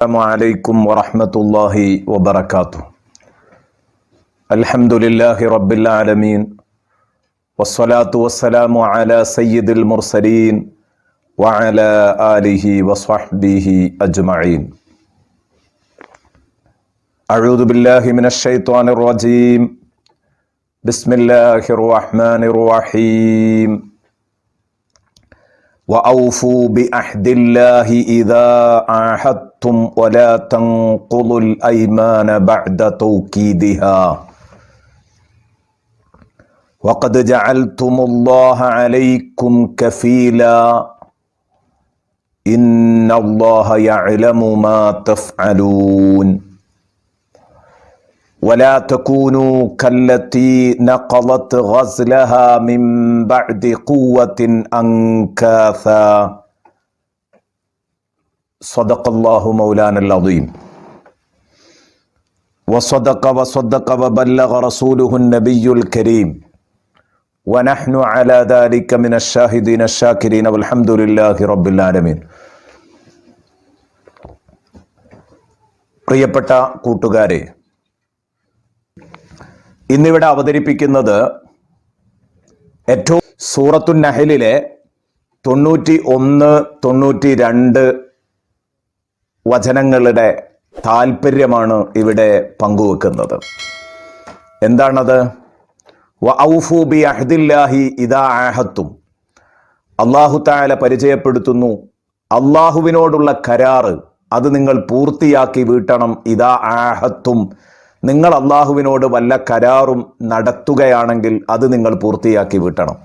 السلام عليكم ورحمة الله وبركاته. الحمد لله رب العالمين والصلاة والسلام على سيد المرسلين وعلى آله وصحبه أجمعين. أعوذ بالله من الشيطان الرجيم. بسم الله الرحمن الرحيم. وأوفوا بأحد الله إذا عاهدتم ولا تنقضوا الأيمان بعد توكيدها وقد جعلتم الله عليكم كفيلا إن الله يعلم ما تفعلون ولا تكونوا كالتي نقضت غزلها من بعد قوة أنكاثا صدق الله مولانا العظيم وصدق وصدق وبلغ رسوله النبي الكريم ونحن على ذلك من الشاهدين الشاكرين والحمد لله رب العالمين പ്രിയപ്പെട്ട കൂട്ടുകാരെ ഇന്നിവിടെ അവതരിപ്പിക്കുന്നത് ഏറ്റവും സൂറത്തു നഹലിലെ തൊണ്ണൂറ്റി ഒന്ന് തൊണ്ണൂറ്റി രണ്ട് വചനങ്ങളുടെ താല്പര്യമാണ് ഇവിടെ പങ്കുവെക്കുന്നത്. എന്താണത്? വ അള്ളാഹു താല പരിചയപ്പെടുത്തുന്നു അള്ളാഹുവിനോടുള്ള കരാറ് അത് നിങ്ങൾ പൂർത്തിയാക്കി വീട്ടണം ഇതാ ആഹത്തും നിങ്ങൾ അള്ളാഹുവിനോട് വല്ല കരാറും നടത്തുകയാണെങ്കിൽ അത് നിങ്ങൾ പൂർത്തിയാക്കി വീട്ടണം.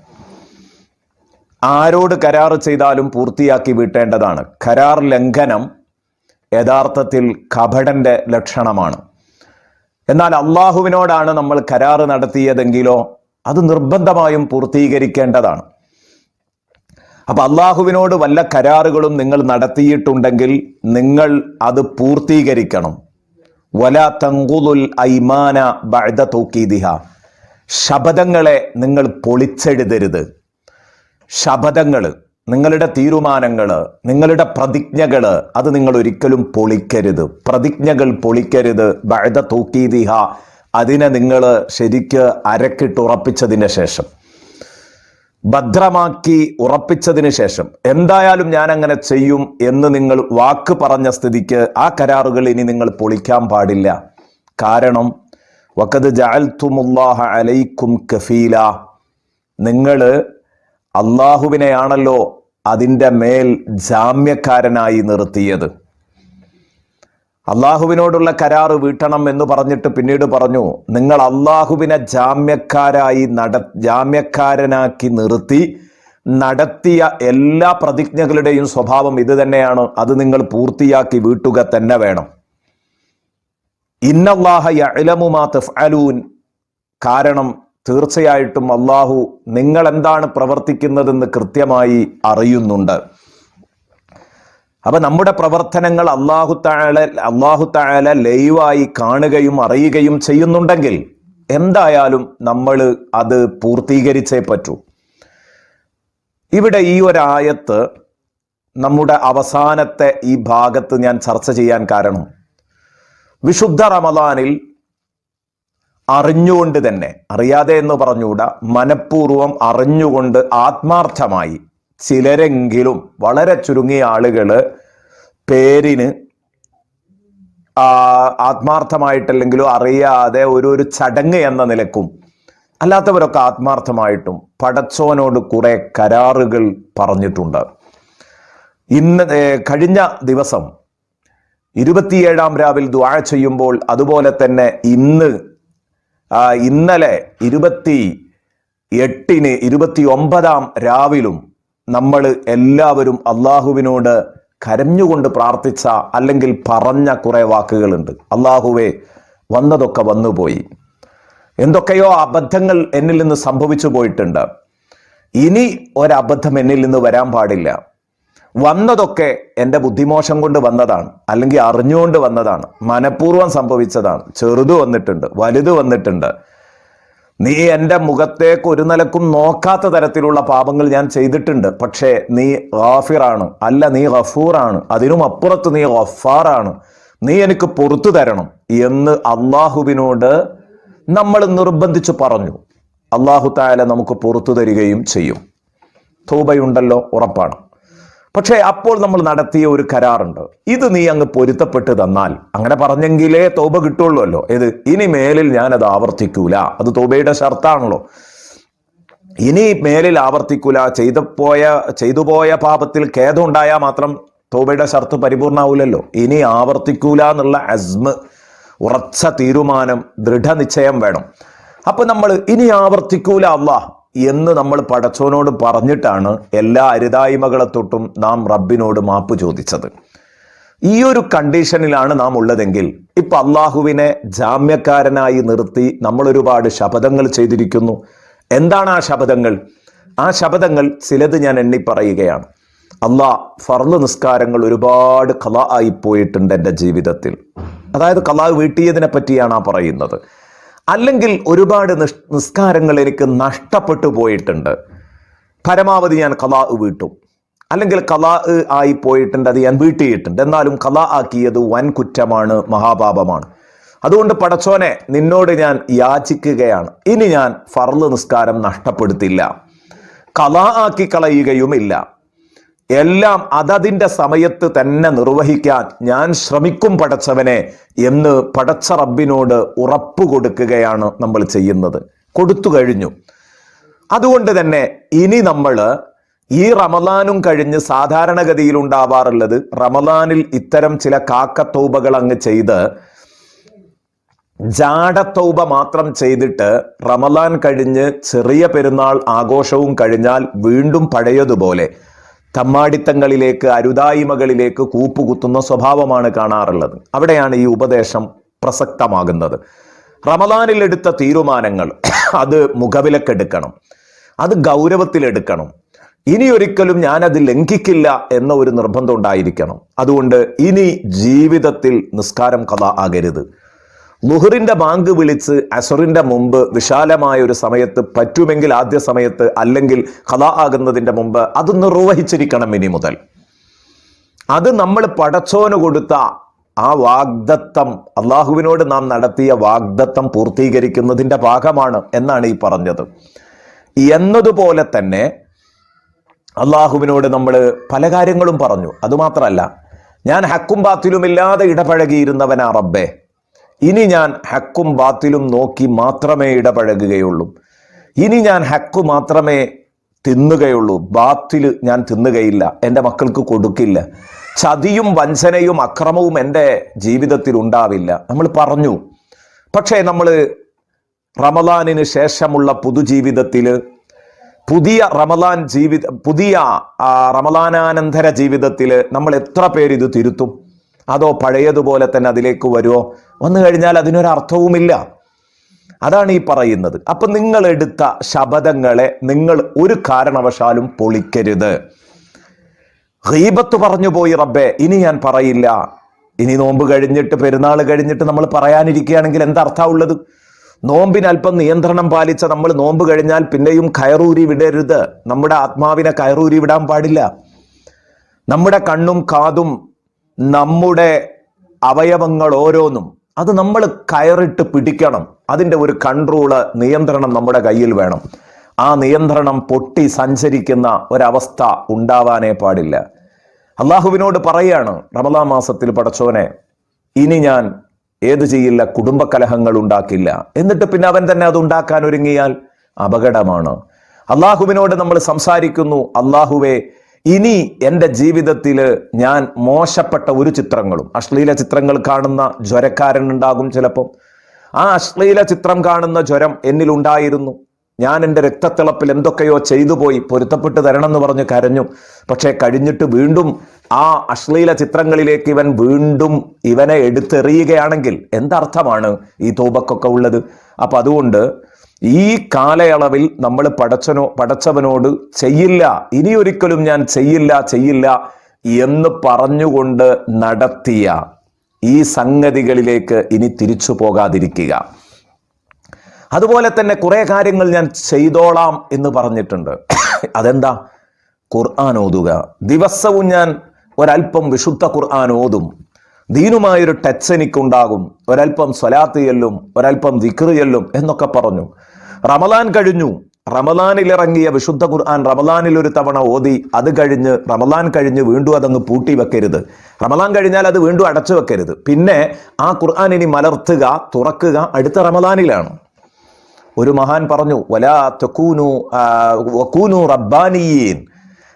ആരോട് കരാർ ചെയ്താലും പൂർത്തിയാക്കി വീട്ടേണ്ടതാണ്. കരാർ ലംഘനം യഥാർത്ഥത്തിൽ കപടന്റെ ലക്ഷണമാണ്. എന്നാൽ അള്ളാഹുവിനോടാണ് നമ്മൾ കരാറ് നടത്തിയതെങ്കിലോ അത് നിർബന്ധമായും പൂർത്തീകരിക്കേണ്ടതാണ്. അപ്പൊ അള്ളാഹുവിനോട് വല്ല കരാറുകളും നിങ്ങൾ നടത്തിയിട്ടുണ്ടെങ്കിൽ നിങ്ങൾ അത് പൂർത്തീകരിക്കണം. വല തങ്കുലുൽ ഐമാന ബഅദ തൂക്കീതിഹ ശപഥങ്ങളെ നിങ്ങൾ പൊളിച്ചെഴുതരുത്. ശപഥങ്ങൾ നിങ്ങളുടെ തീരുമാനങ്ങൾ നിങ്ങളുടെ പ്രതിജ്ഞകൾ അത് നിങ്ങൾ ഒരിക്കലും പൊളിക്കരുത്. പ്രതിജ്ഞകൾ പൊളിക്കരുത്. ബഴത തൂക്കീതിഹ അതിനെ നിങ്ങൾ ശരിക്ക് അരക്കിട്ടുറപ്പിച്ചതിന് ശേഷം. ഭദ്രമാക്കി ഉറപ്പിച്ചതിന് ശേഷം. എന്തായാലും ഞാൻ അങ്ങനെ ചെയ്യും എന്ന് നിങ്ങൾ വാക്ക് പറഞ്ഞ സ്ഥിതിക്ക് ആ കരാറുകൾ ഇനി നിങ്ങൾ പൊളിക്കാൻ പാടില്ല. കാരണം വക്കത് ജാൽത്തുമുല്ലാഹ അലൈക്കും കഫീല. നിങ്ങൾ അള്ളാഹുവിനെയാണല്ലോ അതിന്റെ മേൽ ജാമ്യക്കാരനായി നിർത്തിയത്. അള്ളാഹുവിനോടുള്ള കരാറ് വീട്ടണം എന്ന് പറഞ്ഞിട്ട് പിന്നീട് പറഞ്ഞു നിങ്ങൾ അള്ളാഹുവിനെ ജാമ്യക്കാരായി നട ജാമ്യക്കാരനാക്കി നിർത്തി നടത്തിയ എല്ലാ പ്രതിജ്ഞകളുടെയും സ്വഭാവം ഇത് തന്നെയാണ് അത് നിങ്ങൾ പൂർത്തിയാക്കി വീട്ടുക തന്നെ വേണം. ഇന്നല്ലാഹ യഅലമുമാ തഫ്അലൂൻ. കാരണം തീർച്ചയായിട്ടും അള്ളാഹു നിങ്ങൾ എന്താണ് പ്രവർത്തിക്കുന്നതെന്ന് കൃത്യമായി അറിയുന്നുണ്ട്. അപ്പൊ നമ്മുടെ പ്രവർത്തനങ്ങൾ അള്ളാഹു താഴെ അള്ളാഹു താഴെ ലൈവായി കാണുകയും അറിയുകയും ചെയ്യുന്നുണ്ടെങ്കിൽ എന്തായാലും നമ്മൾ അത് പൂർത്തീകരിച്ചേ പറ്റൂ. ഇവിടെ ഈ ഒരായത്ത് നമ്മുടെ അവസാനത്തെ ഈ ഭാഗത്ത് ഞാൻ ചർച്ച ചെയ്യാൻ കാരണം. വിശുദ്ധ റമദാനിൽ അറിഞ്ഞുകൊണ്ട് തന്നെ അറിയാതെ എന്ന് പറഞ്ഞുകൂടാ മനഃപൂർവം അറിഞ്ഞുകൊണ്ട് ആത്മാർത്ഥമായി ചിലരെങ്കിലും വളരെ ചുരുങ്ങിയ ആളുകൾ പേരിന് ആത്മാർത്ഥമായിട്ടല്ലെങ്കിലും അറിയാതെ ഒരു ഒരു ചടങ്ങ് എന്ന നിലക്കും അല്ലാത്തവരൊക്കെ ആത്മാർത്ഥമായിട്ടും പടച്ചോനോട് കുറെ കരാറുകൾ പറഞ്ഞിട്ടുണ്ട്. ഇന്ന് കഴിഞ്ഞ ദിവസം ഇരുപത്തിയേഴാം രാവിൽ ദ്വാഴ ചെയ്യുമ്പോൾ അതുപോലെ തന്നെ ഇന്ന് ഇന്നലെ ഇരുപത്തി എട്ടിന് ഇരുപത്തി ഒമ്പതാം രാവിലും നമ്മൾ എല്ലാവരും അള്ളാഹുവിനോട് കരഞ്ഞുകൊണ്ട് പ്രാർത്ഥിച്ച അല്ലെങ്കിൽ പറഞ്ഞ കുറെ വാക്കുകളുണ്ട്. അള്ളാഹുവെ വന്നതൊക്കെ വന്നുപോയി. എന്തൊക്കെയോ അബദ്ധങ്ങൾ എന്നിൽ നിന്ന് സംഭവിച്ചു പോയിട്ടുണ്ട്. ഇനി ഒരബദ്ധം എന്നിൽ നിന്ന് വരാൻ പാടില്ല. വന്നതൊക്കെ എന്റെ ബുദ്ധിമോശം കൊണ്ട് വന്നതാണ്. അല്ലെങ്കിൽ അറിഞ്ഞുകൊണ്ട് വന്നതാണ്. മനഃപൂർവം സംഭവിച്ചതാണ്. ചെറുത് വന്നിട്ടുണ്ട് വലുത് വന്നിട്ടുണ്ട്. നീ എന്റെ മുഖത്തേക്ക് ഒരു നിലക്കും നോക്കാത്ത തരത്തിലുള്ള പാപങ്ങൾ ഞാൻ ചെയ്തിട്ടുണ്ട്. പക്ഷേ നീ ഗാഫിറാണ്. അല്ല നീ ഗഫൂറാണ്. അതിനും അപ്പുറത്ത് നീ ഗഫാറാണ്. നീ എനിക്ക് പുറത്തു തരണം എന്ന് അള്ളാഹുവിനോട് നമ്മൾ നിർബന്ധിച്ച് പറഞ്ഞു. അള്ളാഹു തായാലെ നമുക്ക് പുറത്തു തരികയും ചെയ്യും. തൂബയുണ്ടല്ലോ ഉറപ്പാണ്. പക്ഷേ അപ്പോൾ നമ്മൾ നടത്തിയ ഒരു കരാറുണ്ട്. ഇത് നീ അങ്ങ് പൊരുത്തപ്പെട്ട് തന്നാൽ അങ്ങനെ പറഞ്ഞെങ്കിലേ തോബ കിട്ടുള്ളൂല്ലോ ഇത് ഇനി മേലിൽ ഞാൻ അത് ആവർത്തിക്കൂല. അത് തോബയുടെ ഷർത്താണല്ലോ. ഇനി മേലിൽ ആവർത്തിക്കൂല. ചെയ്തു പോയ ചെയ്തു പോയ പാപത്തിൽ ഖേദമുണ്ടായാൽ മാത്രം തോബയുടെ ഷർത്ത് പരിപൂർണാവൂലല്ലോ ഇനി ആവർത്തിക്കൂല എന്നുള്ള അസ്മ് ഉറച്ച തീരുമാനം ദൃഢനിശ്ചയം വേണം. അപ്പൊ നമ്മൾ ഇനി ആവർത്തിക്കൂല അള്ളാഹ്. എന്ന് നമ്മൾ പടച്ചോനോട് പറഞ്ഞിട്ടാണ് എല്ലാ അരുതായ്മകളെ തൊട്ടും നാം റബ്ബിനോട് മാപ്പ് ചോദിച്ചത്. ഈ ഒരു കണ്ടീഷനിലാണ് നാം ഉള്ളതെങ്കിൽ ഇപ്പൊ അള്ളാഹുവിനെ ജാമ്യക്കാരനായി നിർത്തി നമ്മൾ ഒരുപാട് ശപഥങ്ങൾ ചെയ്തിരിക്കുന്നു. എന്താണ് ആ ശപഥങ്ങൾ? ആ ശപഥങ്ങൾ ചിലത് ഞാൻ എണ്ണി പറയുകയാണ് അള്ളാ ഫർൾ നിസ്കാരങ്ങൾ ഒരുപാട് കല ആയി പോയിട്ടുണ്ട് എന്റെ ജീവിതത്തിൽ. അതായത് കലാ വീട്ടിയതിനെ പറ്റിയാണ് ആ പറയുന്നത്. അല്ലെങ്കിൽ ഒരുപാട് നിസ്കാരങ്ങൾ എനിക്ക് നഷ്ടപ്പെട്ടു പോയിട്ടുണ്ട്. പരമാവധി ഞാൻ കലാ വീട്ടും. അല്ലെങ്കിൽ കലാ ആയി പോയിട്ടുണ്ട് അത് ഞാൻ വീട്ടിയിട്ടുണ്ട്. എന്നാലും കലാ ആക്കിയത് വൻ കുറ്റമാണ് മഹാപാപമാണ്. അതുകൊണ്ട് പടച്ചോനെ നിന്നോട് ഞാൻ യാചിക്കുകയാണ്. ഇനി ഞാൻ ഫർൾ നിസ്കാരം നഷ്ടപ്പെടുത്തില്ല. കലാ ആക്കി കളയുകയുമില്ല. എല്ലാം അതതിന്റെ സമയത്ത് തന്നെ നിർവഹിക്കാൻ ഞാൻ ശ്രമിക്കും പടച്ചവനെ എന്ന് പടച്ച റബ്ബിനോട് ഉറപ്പ് കൊടുക്കുകയാണ് നമ്മൾ ചെയ്യുന്നത്. കൊടുത്തു കഴിഞ്ഞു. അതുകൊണ്ട് തന്നെ ഇനി നമ്മൾ ഈ റമലാനും കഴിഞ്ഞ് സാധാരണഗതിയിൽ ഉണ്ടാവാറുള്ളത് റമലാനിൽ ഇത്തരം ചില കാക്കത്തൗബകൾ അങ്ങ് ചെയ്ത് ജാടത്തൗബ മാത്രം ചെയ്തിട്ട് റമലാൻ കഴിഞ്ഞ് ചെറിയ പെരുന്നാൾ ആഘോഷവും കഴിഞ്ഞാൽ വീണ്ടും പഴയതുപോലെ തമ്മാടിത്തങ്ങളിലേക്ക് അരുതായ്മകളിലേക്ക് കൂപ്പുകുത്തുന്ന സ്വഭാവമാണ് കാണാറുള്ളത്. അവിടെയാണ് ഈ ഉപദേശം പ്രസക്തമാകുന്നത്. റമദാനിൽ എടുത്ത തീരുമാനങ്ങൾ അത് മുഖവിലക്കെടുക്കണം. അത് ഗൗരവത്തിലെടുക്കണം. ഇനി ഒരിക്കലും ഞാനത് ലംഘിക്കില്ല എന്ന ഒരു നിർബന്ധം ഉണ്ടായിരിക്കണം. അതുകൊണ്ട് ഇനി ജീവിതത്തിൽ നിസ്കാരം കഥ ആകരുത്. ലുഹറിന്റെ ബാങ്ക് വിളിച്ച് അസുറിന്റെ മുമ്പ് വിശാലമായ ഒരു സമയത്ത് പറ്റുമെങ്കിൽ ആദ്യ സമയത്ത് അല്ലെങ്കിൽ കഥ ആകുന്നതിന്റെ മുമ്പ് അത് നിർവഹിച്ചിരിക്കണം ഇനി മുതൽ. അത് നമ്മൾ പടച്ചോന് കൊടുത്ത ആ വാഗ്ദത്തം അള്ളാഹുവിനോട് നാം നടത്തിയ വാഗ്ദത്തം പൂർത്തീകരിക്കുന്നതിന്റെ ഭാഗമാണ് എന്നാണ് ഈ പറഞ്ഞത്. എന്നതുപോലെ തന്നെ അള്ളാഹുവിനോട് നമ്മൾ പല കാര്യങ്ങളും പറഞ്ഞു. അതുമാത്രമല്ല ഞാൻ ഹക്കും ബാത്തിലുമില്ലാതെ ഇടപഴകിയിരുന്നവനാ റബ്ബേ. ഇനി ഞാൻ ഹക്കും ബാത്തിലും നോക്കി മാത്രമേ ഇടപഴകുകയുള്ളൂ. ഇനി ഞാൻ ഹക്കു മാത്രമേ തിന്നുകയുള്ളൂ. ബാത്തിൽ ഞാൻ തിന്നുകയില്ല. എന്റെ മക്കൾക്ക് കൊടുക്കില്ല. ചതിയും വഞ്ചനയും അക്രമവും എന്റെ ജീവിതത്തിൽ ഉണ്ടാവില്ല. നമ്മൾ പറഞ്ഞു. പക്ഷേ നമ്മൾ റമദാനിന് ശേഷമുള്ള പുതുജീവിതത്തിൽ പുതിയ റമദാൻ ജീവിത പുതിയ റമദാനാനന്തര ജീവിതത്തിൽ നമ്മൾ എത്ര പേര് ഇത് തിരുത്തും? അതോ പഴയതുപോലെ തന്നെ അതിലേക്ക് വരുമോ വന്നു കഴിഞ്ഞാൽ അതിനൊരർത്ഥവുമില്ല. അതാണ് ഈ പറയുന്നത്. അപ്പം നിങ്ങൾ എടുത്ത ശബദങ്ങളെ നിങ്ങൾ ഒരു കാരണവശാലും പൊളിക്കരുത്. ഹീബത്ത് പറഞ്ഞു പോയി റബ്ബെ ഇനി ഞാൻ പറയില്ല. ഇനി നോമ്പ് കഴിഞ്ഞിട്ട് പെരുന്നാൾ കഴിഞ്ഞിട്ട് നമ്മൾ പറയാനിരിക്കുകയാണെങ്കിൽ എന്താ അർത്ഥമുള്ളത് നോമ്പിന് അല്പം നിയന്ത്രണം പാലിച്ച നമ്മൾ നോമ്പ് കഴിഞ്ഞാൽ പിന്നെയും കയറൂരി വിടരുത്. നമ്മുടെ ആത്മാവിനെ കയറൂരി വിടാൻ പാടില്ല. നമ്മുടെ കണ്ണും കാതും നമ്മുടെ അവയവങ്ങൾ ഓരോന്നും അത് നമ്മൾ കയറിട്ട് പിടിക്കണം. അതിന്റെ ഒരു കൺട്രോൾ നിയന്ത്രണം നമ്മുടെ കയ്യിൽ വേണം. ആ നിയന്ത്രണം പൊട്ടി സഞ്ചരിക്കുന്ന ഒരവസ്ഥ ഉണ്ടാവാനേ പാടില്ല. അള്ളാഹുവിനോട് പറയാണ് റമദാ മാസത്തിൽ പടച്ചോനെ ഇനി ഞാൻ ഏത് ചെയ്യില്ല കുടുംബകലഹങ്ങൾ ഉണ്ടാക്കില്ല. എന്നിട്ട് പിന്നെ അവൻ തന്നെ അത് ഉണ്ടാക്കാൻ ഒരുങ്ങിയാൽ അപകടമാണ്. അള്ളാഹുവിനോട് നമ്മൾ സംസാരിക്കുന്നു അള്ളാഹുവെ ഇനി എന്റെ ജീവിതത്തിൽ ഞാൻ മോശപ്പെട്ട ഒരു ചിത്രങ്ങളും അശ്ലീല ചിത്രങ്ങൾ കാണുന്ന ജ്വരക്കാരൻ ഉണ്ടാകും ചിലപ്പം. ആ അശ്ലീല ചിത്രം കാണുന്ന ജ്വരം എന്നിലുണ്ടായിരുന്നു. ഞാൻ എന്റെ രക്തത്തിളപ്പിൽ എന്തൊക്കെയോ ചെയ്തു പോയി പൊരുത്തപ്പെട്ട് തരണം എന്ന് പറഞ്ഞ് കരഞ്ഞു. പക്ഷേ കഴിഞ്ഞിട്ട് വീണ്ടും ആ അശ്ലീല ചിത്രങ്ങളിലേക്ക് ഇവൻ വീണ്ടും ഇവനെ എടുത്തെറിയുകയാണെങ്കിൽ എന്തർത്ഥമാണ് ഈ തോപക്കൊക്കെ ഉള്ളത്? അപ്പം അതുകൊണ്ട് ഈ കാലയളവിൽ നമ്മൾ പടച്ചനോ പടച്ചവനോട് ചെയ്യില്ല ഇനിയൊരിക്കലും ഞാൻ ചെയ്യില്ല ചെയ്യില്ല എന്ന് പറഞ്ഞുകൊണ്ട് നടത്തിയ ഈ സംഗതികളിലേക്ക് ഇനി തിരിച്ചു പോകാതിരിക്കുക. അതുപോലെ തന്നെ കുറേ കാര്യങ്ങൾ ഞാൻ ചെയ്തോളാം എന്ന് പറഞ്ഞിട്ടുണ്ട്. അതെന്താ? ഖുർആൻ ഓതുക. ദിവസവും ഞാൻ ഒരല്പം വിശുദ്ധ ഖുർആൻ ഓതും. ദീനുമായൊരു ടച്ച് എനിക്കുണ്ടാകും. ഒരല്പം സ്വലാത്ത് ചെല്ലും ഒരല്പം ദിക്ർ ചെല്ലും എന്നൊക്കെ പറഞ്ഞു. റമദാൻ കഴിഞ്ഞു. റമദാനിൽ ഇറങ്ങിയ വിശുദ്ധ ഖുർആൻ റമദാനിൽ ഒരു തവണ ഓതി അത് കഴിഞ്ഞ് റമദാൻ കഴിഞ്ഞ് വീണ്ടും അതങ്ങ് പൂട്ടി വെക്കരുത്. റമദാൻ കഴിഞ്ഞാൽ അത് വീണ്ടും അടച്ചു വെക്കരുത്. പിന്നെ ആ ഖുർആൻ ഇനി മലർത്തുക തുറക്കുക അടുത്ത റമദാനിലാണ്. ഒരു മഹാൻ പറഞ്ഞു വലാ തക്കൂനു വക്കൂനു റബ്ബാനിയീൻ.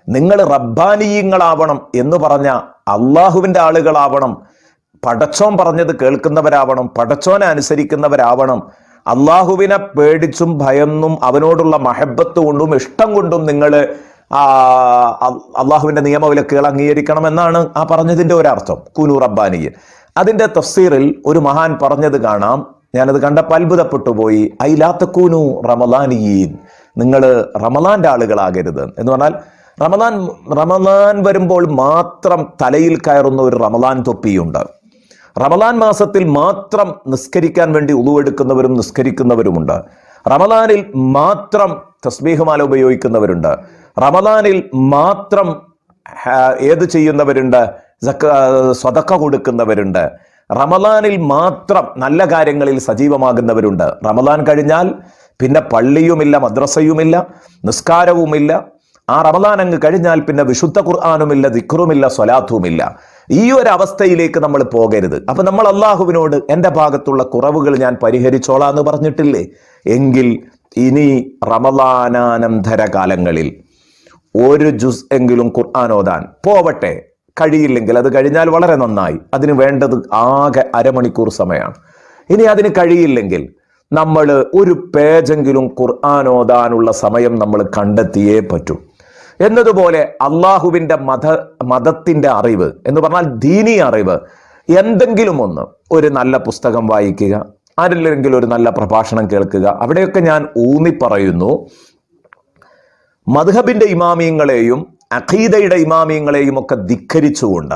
നിങ്ങൾ റബ്ബാനിയങ്ങളാവണം എന്ന് പറഞ്ഞ അള്ളാഹുവിന്റെ ആളുകളാവണം. പടച്ചോൻ പറഞ്ഞത് കേൾക്കുന്നവരാവണം പടച്ചോനെ അനുസരിക്കുന്നവരാവണം. അള്ളാഹുവിനെ പേടിച്ചും ഭയന്നും അവനോടുള്ള മഹബത്ത് കൊണ്ടും ഇഷ്ടം കൊണ്ടും നിങ്ങൾ അള്ളാഹുവിന്റെ നിയമവിലക്കുകൾ അംഗീകരിക്കണം എന്നാണ് ആ പറഞ്ഞതിന്റെ ഒരർത്ഥം കുനു റബ്ബാനിയൻ. അതിന്റെ തഫ്സീറിൽ ഒരു മഹാൻ പറഞ്ഞത് കാണാം ഞാനത് കണ്ടപ്പോൾ അത്ഭുതപ്പെട്ടു പോയി. ഐലാത്തക്കൂനു റമദാനിയീൻ. നിങ്ങൾ റമദാന്റെ ആളുകളാകരുത് എന്ന് പറഞ്ഞാൽ റമദാൻ റമദാൻ വരുമ്പോൾ മാത്രം തലയിൽ കയറുന്ന ഒരു റമദാൻ തൊപ്പിയുണ്ട്. റമദാൻ മാസത്തിൽ മാത്രം നിസ്കരിക്കാൻ വേണ്ടി ഉളുവെടുക്കുന്നവരും നിസ്കരിക്കുന്നവരുമുണ്ട്. റമദാനിൽ മാത്രം തസ്ബീഹുമാല ഉപയോഗിക്കുന്നവരുണ്ട്. റമദാനിൽ മാത്രം ഏത് ചെയ്യുന്നവരുണ്ട്? സ്വതക്ക കൊടുക്കുന്നവരുണ്ട്. റമദാനിൽ മാത്രം നല്ല കാര്യങ്ങളിൽ സജീവമാകുന്നവരുണ്ട്. റമദാൻ കഴിഞ്ഞാൽ പിന്നെ പള്ളിയുമില്ല മദ്രസയുമില്ല നിസ്കാരവുമില്ല. ആ റമദാൻ അങ്ങ് കഴിഞ്ഞാൽ പിന്നെ വിശുദ്ധ ഖുർആാനുമില്ല ദിക്റുമില്ല സ്വലാത്തുമില്ല. ഈ ഒരു അവസ്ഥയിലേക്ക് നമ്മൾ പോകരുത്. അപ്പം നമ്മൾ അള്ളാഹുവിനോട് എന്റെ ഭാഗത്തുള്ള കുറവുകൾ ഞാൻ പരിഹരിച്ചോളാം എന്ന് പറഞ്ഞിട്ടില്ലേ? എങ്കിൽ ഇനി റമദാനാനന്തര കാലങ്ങളിൽ ഒരു ജുസ് എങ്കിലും ഖുർആൻ ഓതാൻ പോവട്ടെ. കഴിയില്ലെങ്കിൽ അത് കഴിഞ്ഞാൽ വളരെ നന്നായി. അതിന് വേണ്ടത് ആകെ അരമണിക്കൂർ സമയമാണ്. ഇനി അതിന് കഴിയില്ലെങ്കിൽ നമ്മൾ ഒരു പേജെങ്കിലും ഖുർആൻ ഓതാനുള്ള സമയം നമ്മൾ കണ്ടെത്തിയേ പറ്റൂ. എന്നതുപോലെ അള്ളാഹുവിന്റെ മത മതത്തിന്റെ അറിവ് എന്ന് പറഞ്ഞാൽ ദീനി അറിവ് എന്തെങ്കിലും ഒന്ന് ഒരു നല്ല പുസ്തകം വായിക്കുക ആരില്ലെങ്കിൽ ഒരു നല്ല പ്രഭാഷണം കേൾക്കുക അവിടെയൊക്കെ ഞാൻ ഊന്നി പറയുന്നു മധുഹബിന്റെ ഇമാമിയങ്ങളെയും അഖീദയുടെ ഇമാമിയങ്ങളെയും ഒക്കെ ധിക്കരിച്ചുകൊണ്ട്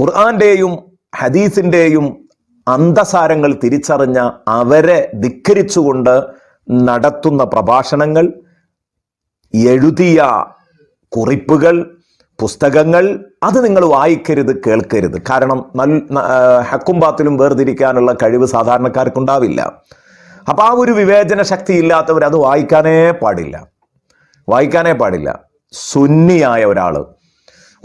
ഖുർആാന്റെയും ഹദീസിന്റെയും അന്തസാരങ്ങൾ തിരിച്ചറിഞ്ഞ അവരെ ധിക്കരിച്ചുകൊണ്ട് നടത്തുന്ന പ്രഭാഷണങ്ങൾ എഴുതിയ കുറിപ്പുകൾ പുസ്തകങ്ങൾ അത് നിങ്ങൾ വായിക്കരുത് കേൾക്കരുത്. കാരണം നല്ല ന- ഹക്കും ബാത്തിലും വേർതിരിക്കാനുള്ള കഴിവ് സാധാരണക്കാർക്കുണ്ടാവില്ല. അപ്പോൾ ആ ഒരു വിവേചന ശക്തി ഇല്ലാത്തവർ അത് വായിക്കാനേ പാടില്ല. വായിക്കാനേ പാടില്ല. സുന്നിയായ ഒരാൾ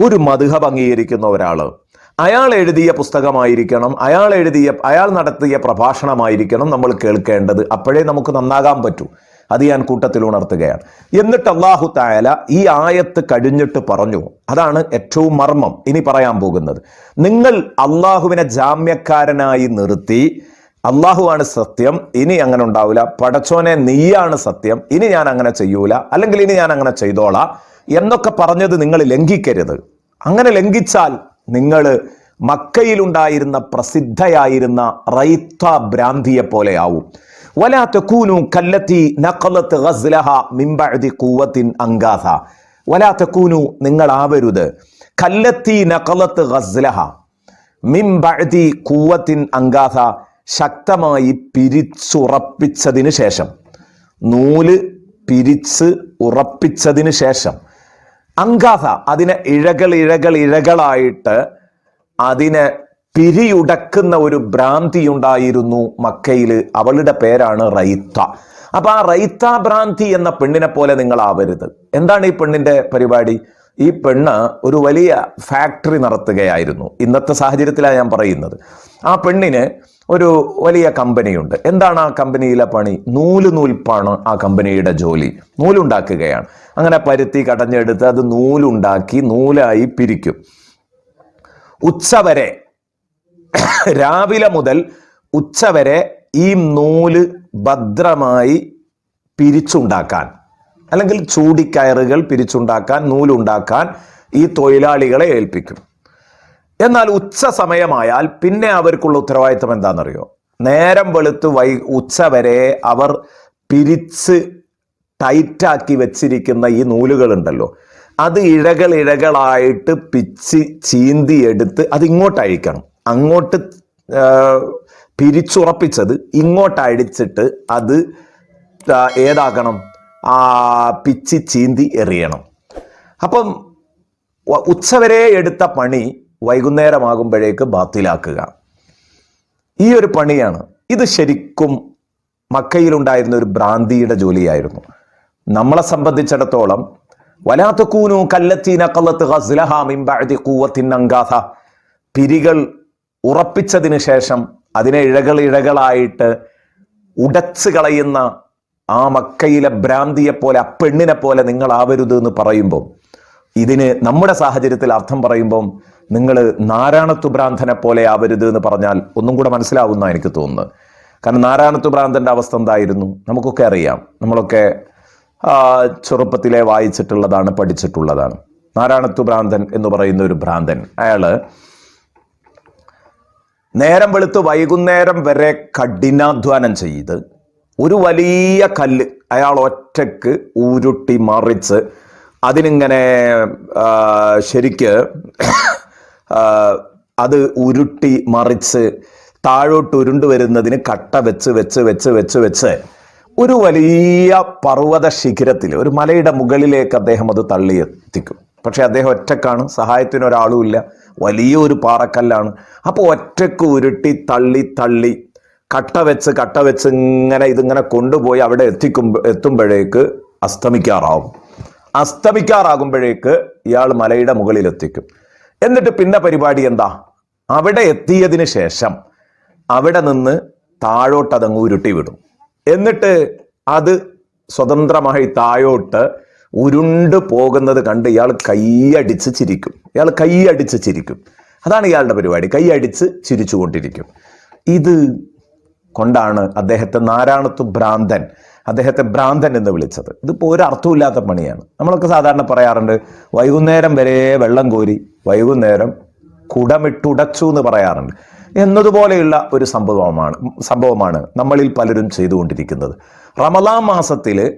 ഒരു മധുഹബ് അംഗീകരിക്കുന്ന ഒരാൾ അയാൾ എഴുതിയ പുസ്തകമായിരിക്കണം അയാൾ എഴുതിയ അയാൾ നടത്തിയ പ്രഭാഷണമായിരിക്കണം നമ്മൾ കേൾക്കേണ്ടത്. അപ്പോഴേ നമുക്ക് നന്നാകാൻ പറ്റൂ. അത് ഞാൻ കൂട്ടത്തിൽ ഉണർത്തുകയാണ്. എന്നിട്ട് അള്ളാഹു തായാല ഈ ആയത്ത് കഴിഞ്ഞിട്ട് പറഞ്ഞു. അതാണ് ഏറ്റവും മർമ്മം ഇനി പറയാൻ പോകുന്നത്. നിങ്ങൾ അള്ളാഹുവിനെ ജാമ്യക്കാരനായി നിർത്തി. അള്ളാഹുവാണ് സത്യം. ഇനി അങ്ങനെ ഉണ്ടാവില്ല പടച്ചോനെ നീയാണ് സത്യം. ഇനി ഞാൻ അങ്ങനെ ചെയ്യൂല. അല്ലെങ്കിൽ ഇനി ഞാൻ അങ്ങനെ ചെയ്തോളാം. എന്നൊക്കെ പറഞ്ഞത് നിങ്ങൾ ലംഘിക്കരുത്. അങ്ങനെ ലംഘിച്ചാൽ നിങ്ങൾ മക്കയിലുണ്ടായിരുന്ന പ്രസിദ്ധയായിരുന്ന റൈത്ത ഭ്രാന്തിയെ പോലെയാവും വലാ തക്കൂനു കല്ലത്തി നഖലത്ത് ഗസ്ലഹ മിമ്പഴുതി കൂവത്തിൻ അങ്കാഥ വലാ നിങ്ങൾ ആവരുത്. കല്ലത്തി നഖലത്ത് ഗസ്ലഹ മിൻ കൂവത്തിൻ അങ്കാഥ ശക്തമായി പിരിച്ചുറപ്പിച്ചതിന് ശേഷം. നൂൽ പിരിച്ച് ഉറപ്പിച്ചതിന് ശേഷം. അങ്കാഥ. അതിനെ ഇഴകൾ ഇഴകൾ ഇഴകളായിട്ട് അതിനെ പിരിയുടക്കുന്ന ഒരു ഭ്രാന്തി ഉണ്ടായിരുന്നു മക്കയിൽ. അവളുടെ പേരാണ് റൈത്ത. അപ്പൊ ആ റൈത്ത ഭ്രാന്തി എന്ന പെണ്ണിനെ പോലെ നിങ്ങൾ ആവരുത് എന്താണ് ഈ പെണ്ണിന്റെ പരിപാടി? ഈ പെണ്ണ് ഒരു വലിയ ഫാക്ടറി നടത്തുകയായിരുന്നു. ഇന്നത്തെ സാഹചര്യത്തിലാണ് ഞാൻ പറയുന്നത്. ആ പെണ്ണിന് ഒരു വലിയ കമ്പനിയുണ്ട്. എന്താണ് ആ കമ്പനിയിലെ പണി? നൂൽ നൂൽപ്പാണ് ആ കമ്പനിയുടെ ജോലി. നൂലുണ്ടാക്കുകയാണ്. അങ്ങനെ പരുത്തി കടഞ്ഞെടുത്ത് അത് നൂലുണ്ടാക്കി നൂലായി പിരിക്കും. ഉച്ചവരെ രാവിലെ മുതൽ ഉച്ചവരെ ഈ നൂൽ ഭദ്രമായി പിരിച്ചുണ്ടാക്കാൻ അല്ലെങ്കിൽ ചൂടിക്കയറുകൾ പിരിച്ചുണ്ടാക്കാൻ നൂലുണ്ടാക്കാൻ ഈ തൊഴിലാളികളെ ഏൽപ്പിക്കും. എന്നാൽ ഉച്ച സമയമായാൽ പിന്നെ അവർക്കുള്ള ഉത്തരവാദിത്തം എന്താണെന്നറിയോ? നേരം വെളുത്ത് വൈ ഉച്ച വരെ അവർ പിരിച്ച് ടൈറ്റാക്കി വെച്ചിരിക്കുന്ന ഈ നൂലുകളുണ്ടല്ലോ. അത് ഇഴകൾ ഇഴകളായിട്ട് പിച്ച് ചീന്തി എടുത്ത് അത് ഇങ്ങോട്ട് അഴിക്കണം അങ്ങോട്ട് പിരിച്ചുറപ്പിച്ചത് ഇങ്ങോട്ട് അടിച്ചിട്ട് അത് ഏതാക്കണം ആ പിച്ച് ചീന്തി എറിയണം. അപ്പം ഉച്ച ഉച്ചവരെ എടുത്ത പണി വൈകുന്നേരമാകുമ്പോഴേക്ക് ബാത്തിലാക്കുക. ഈ ഒരു പണിയാണ്. ഇത് ശരിക്കും മക്കയിലുണ്ടായിരുന്ന ഒരു ഭ്രാന്തിയുടെ ജോലിയായിരുന്നു. നമ്മളെ സംബന്ധിച്ചിടത്തോളം വലാത്തക്കൂനു കല്ലത്തീന കല്ലത്ത് ഖുവത്തിൻ അങ്കാഥ പിരികൾ ഉറപ്പിച്ചതിന് ശേഷം അതിനെ ഇഴകൾ ഇഴകളായിട്ട് ഉടച്ചു കളയുന്ന ആ മക്കയിലെ ഭ്രാന്തിയെപ്പോലെ ആ പെണ്ണിനെ പോലെ നിങ്ങൾ ആവരുത് എന്ന് പറയുമ്പോൾ ഇതിന് നമ്മുടെ സാഹചര്യത്തിൽ അർത്ഥം പറയുമ്പം നിങ്ങൾ നാരായണത്വ ഭ്രാന്തനെ പോലെ ആവരുത് എന്ന് പറഞ്ഞാൽ ഒന്നും കൂടെ മനസ്സിലാവുന്ന എനിക്ക് തോന്നുന്നു കാരണം നാരായണത്വ ഭ്രാന്തന്റെ അവസ്ഥ എന്തായിരുന്നു? നമുക്കൊക്കെ അറിയാം. നമ്മളൊക്കെ ചെറുപ്പത്തിലെ വായിച്ചിട്ടുള്ളതാണ് പഠിച്ചിട്ടുള്ളതാണ്. നാരായണത്വ ഭ്രാന്തൻ എന്ന് പറയുന്ന ഒരു ഭ്രാന്തൻ. അയാൾ നേരം വെളുത്ത് വൈകുന്നേരം വരെ കഠിനാധ്വാനം ചെയ്ത് ഒരു വലിയ കല്ല് അയാൾ ഒറ്റയ്ക്ക് ഉരുട്ടി മറിച്ച് അതിനിങ്ങനെ ശരിക്ക് അത് ഉരുട്ടി മറിച്ച് താഴോട്ട് ഉരുണ്ടു വരുന്നതിന് കട്ട വെച്ച് വെച്ച് വെച്ച് വെച്ച് വെച്ച് ഒരു വലിയ പർവത ശിഖിരത്തിൽ ഒരു മലയുടെ മുകളിലേക്ക് അദ്ദേഹം അത് തള്ളി എത്തിക്കും പക്ഷെ അദ്ദേഹം ഒറ്റക്കാണ് സഹായത്തിന് ഒരാളുമില്ല വലിയൊരു പാറക്കല്ലാണ്. അപ്പോൾ ഒറ്റയ്ക്ക് ഉരുട്ടി തള്ളി തള്ളി കട്ട വെച്ച് കട്ട വെച്ച് ഇങ്ങനെ ഇതിങ്ങനെ കൊണ്ടുപോയി അവിടെ എത്തിക്കും എത്തുമ്പോഴേക്ക് അസ്തമിക്കാറാവും. അസ്തമിക്കാറാകുമ്പോഴേക്ക് ഇയാൾ മലയുടെ മുകളിലെത്തിക്കും. എന്നിട്ട് പിന്നെ പരിപാടി എന്താ? അവിടെ എത്തിയതിന് ശേഷം അവിടെ നിന്ന് താഴോട്ട് അതങ്ങ് ഉരുട്ടി വിടും. എന്നിട്ട് അത് സ്വതന്ത്രമായി താഴോട്ട് ഉരുണ്ട് പോകുന്നത് കണ്ട് ഇയാൾ കൈയടിച്ച് ചിരിക്കും. ഇയാൾ കൈയടിച്ച് ചിരിക്കും. അതാണ് ഇയാളുടെ പരിപാടി. കൈയടിച്ച് ചിരിച്ചുകൊണ്ടിരിക്കും. ഇത് കൊണ്ടാണ് അദ്ദേഹത്തെ നാരായണത്വ ഭ്രാന്തൻ അദ്ദേഹത്തെ ഭ്രാന്തൻ എന്ന് വിളിച്ചത്. ഇതിപ്പോൾ ഒരു അർത്ഥമില്ലാത്ത പണിയാണ്. നമ്മളൊക്കെ സാധാരണ പറയാറുണ്ട് വൈകുന്നേരം വരെ വെള്ളം കോരി വൈകുന്നേരം കുടമിട്ടുടച്ചു എന്ന് പറയാറുണ്ട്. എന്നതുപോലെയുള്ള ഒരു സംഭവമാണ് സംഭവമാണ് നമ്മളിൽ പലരും ചെയ്തുകൊണ്ടിരിക്കുന്നത്. റമലാം മാസത്തിൽ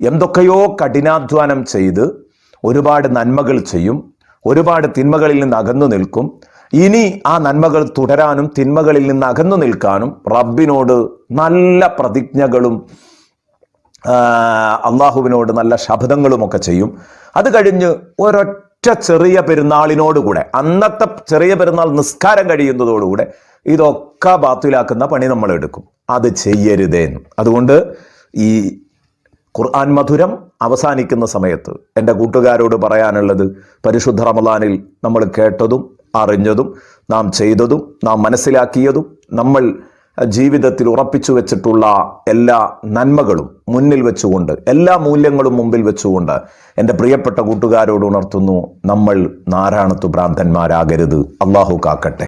എന്തൊക്കെയോ കഠിനാധ്വാനം ചെയ്ത് ഒരുപാട് നന്മകൾ ചെയ്യും ഒരുപാട് തിന്മകളിൽ നിന്ന് അകന്നു നിൽക്കും. ഇനി ആ നന്മകൾ തുടരാനും തിന്മകളിൽ നിന്ന് അകന്നു നിൽക്കാനും റബ്ബിനോട് നല്ല പ്രതിജ്ഞകളും അള്ളാഹുവിനോട് നല്ല ശബ്ദങ്ങളുമൊക്കെ ചെയ്യും. അത് കഴിഞ്ഞ് ഒരൊറ്റ ചെറിയ പെരുന്നാളിനോടുകൂടെ അന്നത്തെ ചെറിയ പെരുന്നാൾ നിസ്കാരം കഴിയുന്നതോടുകൂടെ ഇതൊക്കെ ബാത്തിലാക്കുന്ന പണി നമ്മൾ എടുക്കും അത് ചെയ്യരുതേന്ന്. അതുകൊണ്ട് ഈ ഖുർആൻ മധുരം അവസാനിക്കുന്ന സമയത്ത് എന്റെ കൂട്ടുകാരോട് പറയാനുള്ളത് പരിശുദ്ധ റമദാനിൽ നമ്മൾ കേട്ടതും അറിഞ്ഞതും നാം ചെയ്തതും നാം മനസ്സിലാക്കിയതും നമ്മൾ ജീവിതത്തിൽ ഉറപ്പിച്ചു വെച്ചിട്ടുള്ള എല്ലാ നന്മകളും മുന്നിൽ വെച്ചുകൊണ്ട് എല്ലാ മൂല്യങ്ങളും മുമ്പിൽ വെച്ചുകൊണ്ട് എന്റെ പ്രിയപ്പെട്ട കൂട്ടുകാരോട് ഉണർത്തുന്നു. നമ്മൾ നാരായണത്വ ഭ്രാന്തന്മാരാകരുത് അള്ളാഹു കാക്കട്ടെ.